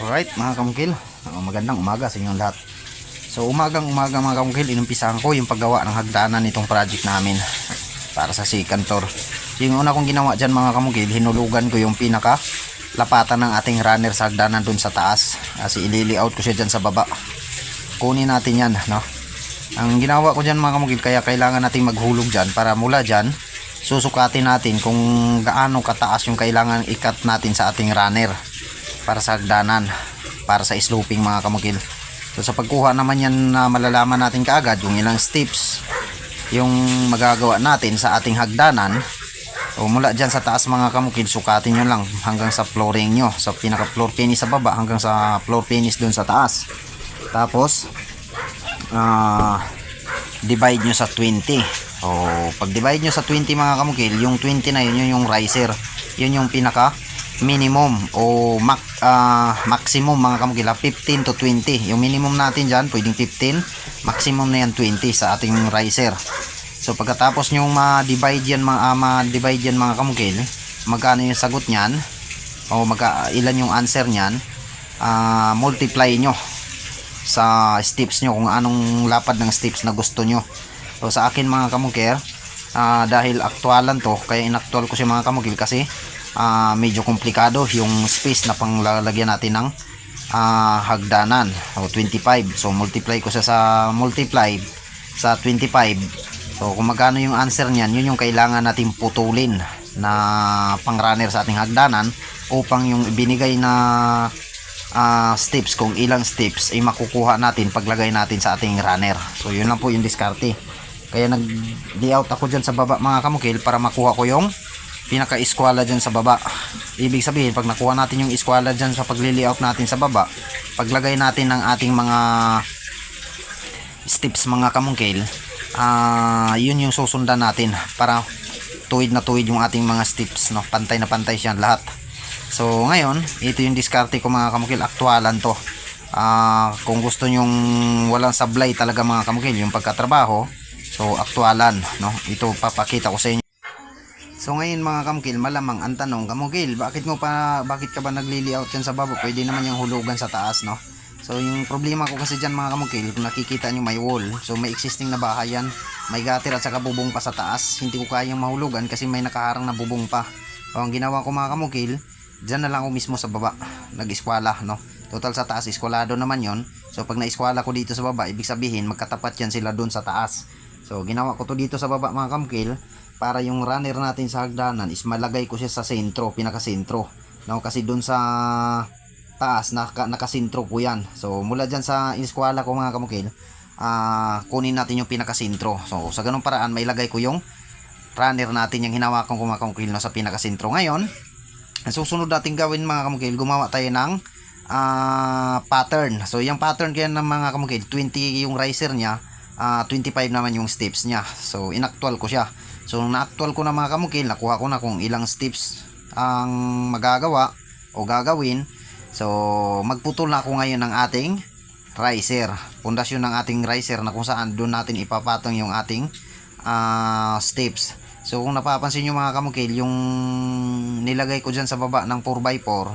Alright mga kamukil, magandang umaga sa inyong lahat. So umagang umaga mga kamukil, inumpisahan ko yung paggawa ng hagdanan nitong project namin para sa. So, yung una kong ginawa dyan mga kamukil, hinulugan ko yung pinaka lapatan ng ating runner sa hagdanan dun sa taas. Kasi ilili-out ko siya dyan sa baba. Kunin natin yan, no? Ang ginawa ko dyan mga kamukil, kaya kailangan natin maghulog dyan para mula dyan, susukatin natin kung gaano kataas yung kailangan ikat natin sa ating runner para sa hagdanan para sa sloping mga kamukil. So sa pagkuha naman yan na malalaman natin kaagad yung ilang steps yung magagawa natin sa ating hagdanan o mula dyan sa taas mga kamukil sukatin nyo lang hanggang sa flooring nyo sa pinaka floor finish sa baba hanggang sa floor finish dun sa taas. Tapos ah divide nyo sa 20 o pag divide nyo sa 20 mga kamukil yung 20 na yun yung riser. Yun yung pinaka minimum o mac, ah, maximum mga kamukil ah, 15 to 20 yung minimum natin dyan pwedeng 15 maximum na yan 20 sa ating riser. So pagkatapos nyo ma-divide yan mga, ah, ma-divide yan mga kamukil magkano yung sagot nyan? O magka, ilan yung answer nyan? Ah, multiply nyo sa steps nyo kung anong lapad ng steps na gusto nyo. So sa akin mga kamukir ah, dahil aktualan to kaya inaktual ko si mga kamukil kasi ah, medyo komplikado yung space na panglalagyan natin ng ah, hagdanan. O 25 so multiply ko siya sa multiply sa 25 so kung magkano yung answer niyan yun yung kailangan natin putulin na pang runner sa ating hagdanan upang yung binigay na ah, steps kung ilang steps ay makukuha natin paglagay natin sa ating runner. So yun lang po yung diskarte. Kaya nag layout ako dyan sa baba mga kamukil para makuha ko yung pinaka eskwala dyan sa baba. Ibig sabihin pag nakuha natin yung eskwala dyan sa pagli-layout natin sa baba paglagay natin ng ating mga steps mga kamungkil ah yun yung susundan natin para tuwid na tuwid yung ating mga steps no? Pantay na pantay siya lahat. So ngayon ito yung diskarte ko mga kamukil aktualan to. Ah, kung gusto nyong walang sablay talaga mga kamukil yung pagkatrabaho so aktualan no? Ito papakita ko sa inyo So ngayon mga kamukil, malamang ang tanong, kamukil, bakit mo pa bakit ka ba nagli-layout yan sa baba? Pwede naman yung hulugan sa taas, no? So yung problema ko kasi diyan mga kamukil, nakikita nyo may wall, so may existing na bahay yan, may gutter at saka bubong pa sa taas, hindi ko kayang mahulugan kasi may nakaharang na bubong pa. So ang ginawa ko mga kamukil, diyan na lang ako mismo sa baba, nag-eskwala, no? Total sa taas, eskwalado naman yon. So pag na-eskwala ko dito sa baba, ibig sabihin magkatapat yan sila doon sa taas. So ginawa ko to dito sa baba mga kamukil, para yung runner natin sa hagdanan is malagay ko siya sa sentro, pinaka-sentro. No, kasi doon sa taas naka, nakasentro po yan. So mula dyan sa eskwala ko mga kamukil, ah kunin natin yung pinaka-sentro. So sa ganung paraan may lagay ko yung runner natin yung hinawakan ko mga kamukil no, sa pinaka-sentro. Ngayon, ang susunod natin gawin mga kamukil, gumawa tayo ng ah, pattern. So yung pattern kaya ng mga kamukil, 20 yung riser niya, ah, 25 naman yung steps niya. So inactual ko siya. So nung na-actual ko na mga kamukil, nakuha ko na kung ilang steps ang magagawa o gagawin. So magputol na ako ngayon ng ating riser. Pundasyon ng ating riser na kung saan doon natin ipapatong yung ating ah, steps. So kung napapansin nyo mga kamukil, yung nilagay ko dyan sa baba ng 4x4,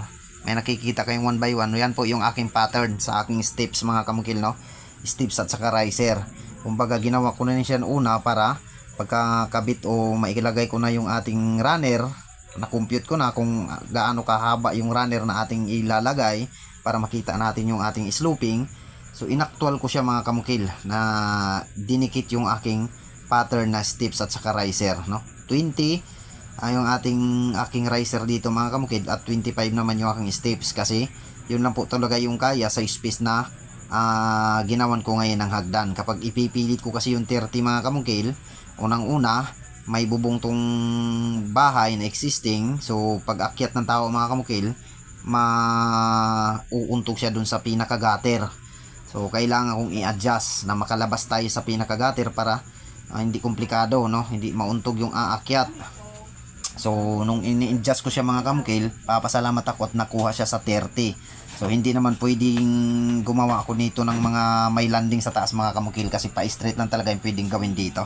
may nakikita kayong 1x1. Yan po yung aking pattern sa aking steps mga kamukil, no? Steps at saka riser. Kumbaga ginawa ko na siya una para pagkakabit o mailagay ko na yung ating runner na-compute ko na kung gaano kahaba yung runner na ating ilalagay para makita natin yung ating sloping. So inactual ko siya mga kamukil na dinikit yung aking pattern na steps at saka riser no? 20 ay yung ating aking riser dito mga kamukil at 25 naman yung aking steps kasi yun lang po talaga yung kaya sa space na ah, ginawan ko ngayon ng hagdan. Kapag ipipilit ko kasi yung 30 mga kamukil unang una may bubong tong bahay na existing. So pag akyat ng tao mga kamukil mauuntog siya dun sa pinaka-gutter so kailangan kong i-adjust na makalabas tayo sa pinaka-gutter para ah, hindi komplikado no? Hindi mauntog yung aakyat so nung ini-adjust ko siya mga kamukil papasalamat ako at nakuha siya sa 30 so hindi naman pwedeng gumawa ako nito ng mga may landing sa taas mga kamukil kasi pa straight lang talaga yung pwedeng gawin dito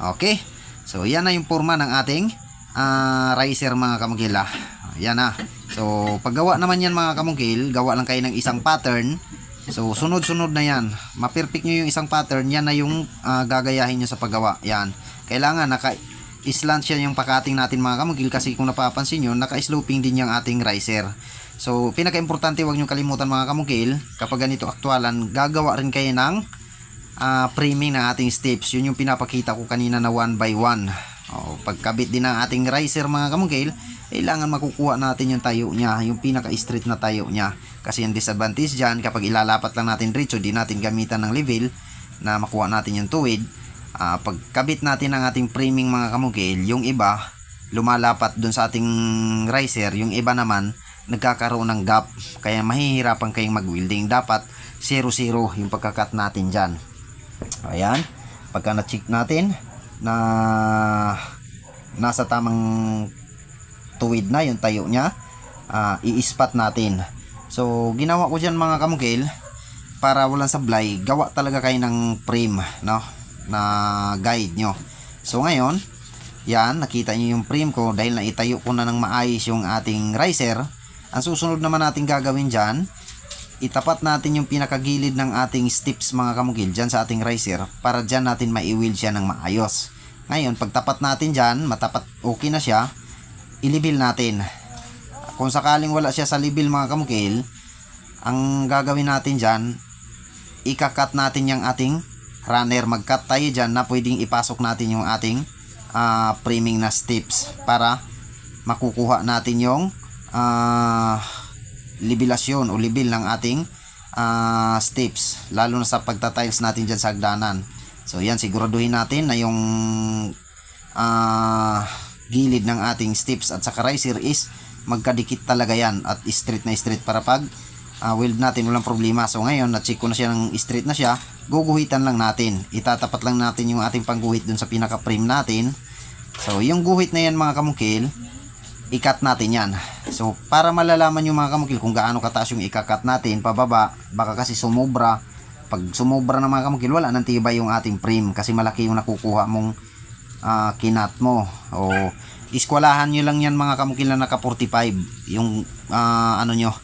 Okay. So, yan na yung forma ng ating ah, riser mga kamagila. yan na. So, paggawa naman yan mga kamungkil, gawa lang kayo ng isang pattern. So, sunod-sunod na yan. Ma-perfect nyo yung isang pattern, yan na yung ah, gagayahin nyo sa paggawa. Yan. Kailangan naka islant siya yung pakating natin mga kamungkil kasi kung napapansin nyo, naka-sloping din yung ating riser. So, pinaka-importante huwag nyo kalimutan mga kamungkil, kapag ganito aktualan, gagawa rin kayo ng ah, framing ng ating steps. Yun yung pinapakita ko kanina na one by one. O, pagkabit din ng ating riser mga kamungkil, kailangan makukuha natin yung tayo niya, yung pinaka-straight na tayo niya. Kasi yung disadvantage dyan, kapag ilalapat lang natin rito, di natin gamitan ng level na makuha natin yung tuwid. Ah, pagkabit natin ang ating framing mga kamungkil, yung iba, lumalapat dun sa ating riser, yung iba naman, nagkakaroon ng gap. Kaya mahihirapan kayong mag-welding. Dapat 0-0 yung pagkakat natin dyan. Ayan. Pagka na-check natin na nasa tamang tuwid na yung tayo niya, ah, i-spot natin. So, ginawa ko dyan mga kamukil para walang sablay, gawa talaga kayo ng frame, no? Na guide nyo. So, ngayon, yan, nakita nyo yung frame ko dahil naitayo ko na ng maayos yung ating riser. Ang susunod naman natin gagawin dyan, itapat natin yung pinakagilid ng ating steps mga kamukil dyan sa ating riser para dyan natin maiwield siya ng maayos. Ngayon, pagtapat natin dyan, matapat okay na siya, ilibil natin. Kung sakaling wala siya sa libil mga kamukil, ang gagawin natin dyan, ikakat natin yung ating runner. Mag-cut tayo dyan na pwedeng ipasok natin yung ating ah, framing na steps para makukuha natin yung ah, libilasyon o libil ng ating ah, steps lalo na sa pagtatiles natin dyan sa hagdanan so yan siguraduhin natin na yung ah, gilid ng ating steps at saka riser is magkadikit talaga yan at straight na straight para pag ah, weld natin walang problema so ngayon na-check ko na siya ng straight na siya guguhitan lang natin itatapat lang natin yung ating pangguhit dun sa pinaka frame natin so yung guhit na yan mga kamukil ikat natin yan. So, para malalaman yung mga kamukil kung gaano kataas yung ikakat natin, pababa, baka kasi sumobra. Pag sumobra na mga kamukil, wala nang tibay yung ating frame kasi malaki yung nakukuha mong ah, kinat mo. O, iskwalahan nyo lang yan mga kamukil na naka 45. Yung, ah, ano nyo,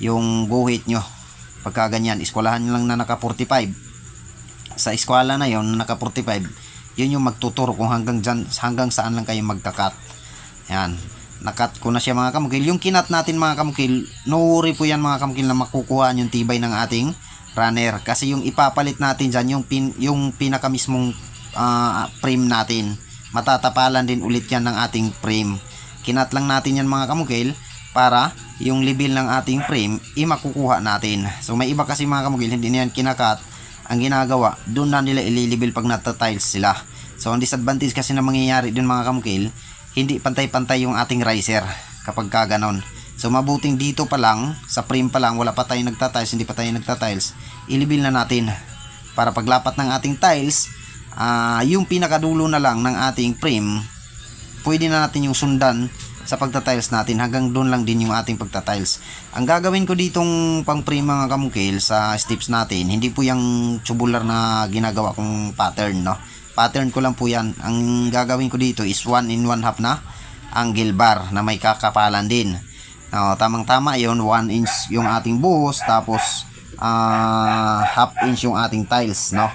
yung guhit nyo. Pagka ganyan, iskwalahan nyo lang na naka 45. Sa eskwala na yon naka 45, yun yung magtuturo kung hanggang, dyan, hanggang saan lang kayo magkakat. Yan nakat ko na siya mga kamukil. Yung kinat natin mga kamukil, no worry po yan mga kamukil na makukuha yung tibay ng ating runner. Kasi yung ipapalit natin dyan, yung, pin, yung pinaka mismong ah, frame natin, matatapalan din ulit yan ng ating frame. Kinat lang natin yan mga kamukil para yung level ng ating frame i makukuha natin. So may iba kasi mga kamukil, hindi niyan kinakat. Ang ginagawa, doon na nila ililibil pag nata-tiles sila. So ang disadvantage kasi na mangyayari dun mga kamukil, hindi pantay-pantay yung ating riser kapag ka. So mabuting dito pa lang, sa frame pa lang, wala pa tayong nagtatiles, hindi pa tayo nagtatiles, ilibil na natin para paglapat ng ating tiles, ah, yung pinakadulo na lang ng ating frame, pwede na natin yung sundan sa pagtatiles natin. Hanggang doon lang din yung ating pagtatiles. Ang gagawin ko ditong pang frame mga kamukil sa steps natin, hindi po yung tubular na ginagawa kong pattern, no? pattern ko lang po yan. Ang gagawin ko dito is 1 in 1 half na angle bar na may kakapalan din. Uh, tamang tama yon 1 inch yung ating buhos tapos ah, half inch yung ating tiles no?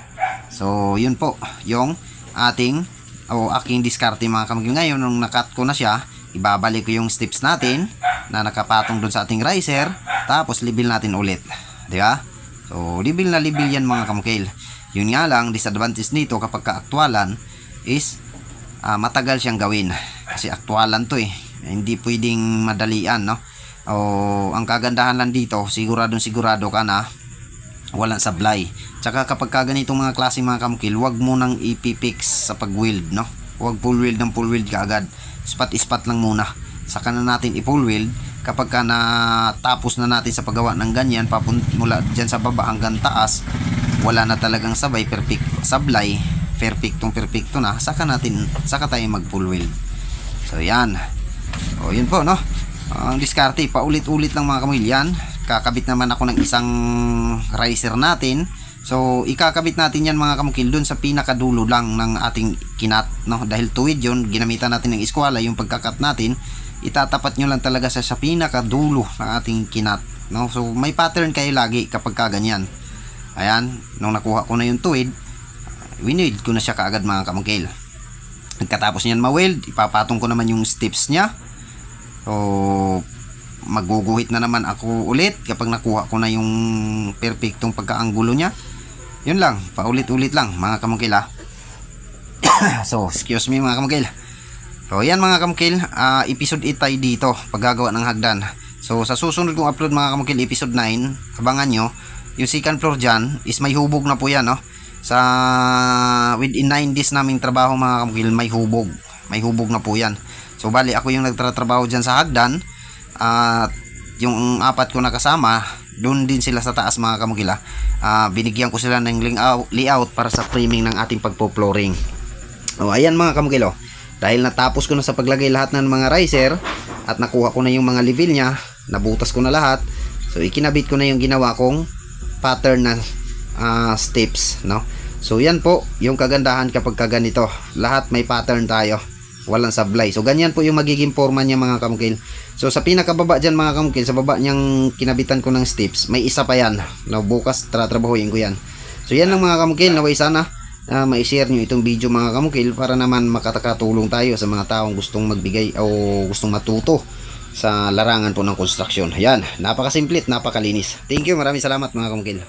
So yun po yung ating o aking diskarte mga kamagil ngayon nung nakat ko na siya ibabalik ko yung steps natin na nakapatong dun sa ating riser tapos libil natin ulit di ba so libil na libil yan mga kamukil yun nga lang, disadvantage nito kapag kaaktualan is ah, matagal siyang gawin. Kasi aktualan to eh. Hindi pwedeng madalian, no? O, ang kagandahan lang dito, siguradong sigurado ka na walang sablay. Tsaka kapag ka ganitong mga klase mga kamukil, wag mo nang ipipix sa pag-weld, no? Wag full weld ng full weld kaagad. Spot-spot lang muna. Saka na natin i-full weld kapag ka natapos na natin sa paggawa ng ganyan papunt mula dyan sa baba hanggang taas wala na talagang sabay perfect sablay perfectong perfecto na. Saka natin saka tayo mag full weld so yan. O yun po no? Ang diskarte paulit-ulit lang mga kamil yan kakabit naman ako ng isang riser natin so ikakabit natin yan mga kamukil dun sa pinakadulo lang ng ating kinat no dahil tuwid yun ginamitan natin ng eskwala yung pagkakat natin itatapat nyo lang talaga sa, sa pinakadulo ng ating kinat. No? So, may pattern kayo lagi kapag kaganyan. Ayan, nung nakuha ko na yung tuwid, winuid ko na siya kaagad mga kamangkil. Pagkatapos niyan ma-weld, ipapatong ko naman yung steps niya. So, maguguhit na naman ako ulit kapag nakuha ko na yung perfectong pagkaanggulo niya. Yun lang, paulit-ulit lang mga kamangkil ha. so, excuse me mga kamangkil. So, yan mga kamangkil, ah, episode 8 tayo dito, paggagawa ng hagdan. So, sa susunod kong upload mga kamangkil, episode 9, abangan nyo, yung second floor dyan is may hubog na po yan, no? Sa within 9 days naming trabaho mga kamangkil, may hubog. May hubog na po yan. So, bali, ako yung nagtatrabaho dyan sa hagdan, at yung apat ko nakasama, doon din sila sa taas mga kamukila. Ah, binigyan ko sila ng layout, layout para sa framing ng ating pagpo-flooring. O ayan mga kamukilo. Dahil natapos ko na sa paglagay lahat ng mga riser at nakuha ko na yung mga level niya, nabutas ko na lahat. So ikinabit ko na yung ginawa kong pattern na ah, steps, no? So yan po yung kagandahan kapag kaganito. Lahat may pattern tayo. Walang sablay. So ganyan po yung magiging forma niya mga kamukil. So sa pinakababa dyan mga kamukil, sa baba niyang kinabitan ko ng steps, may isa pa yan. Na bukas tratrabahuin ko yan. So yan lang mga kamukil, naway sana uh, ma-share nyo itong video mga kamukil para naman makatakatulong tayo sa mga taong gustong magbigay o gustong matuto sa larangan po ng construction. Ayan, napakasimple napakalinis. Thank you, maraming salamat mga kamukil.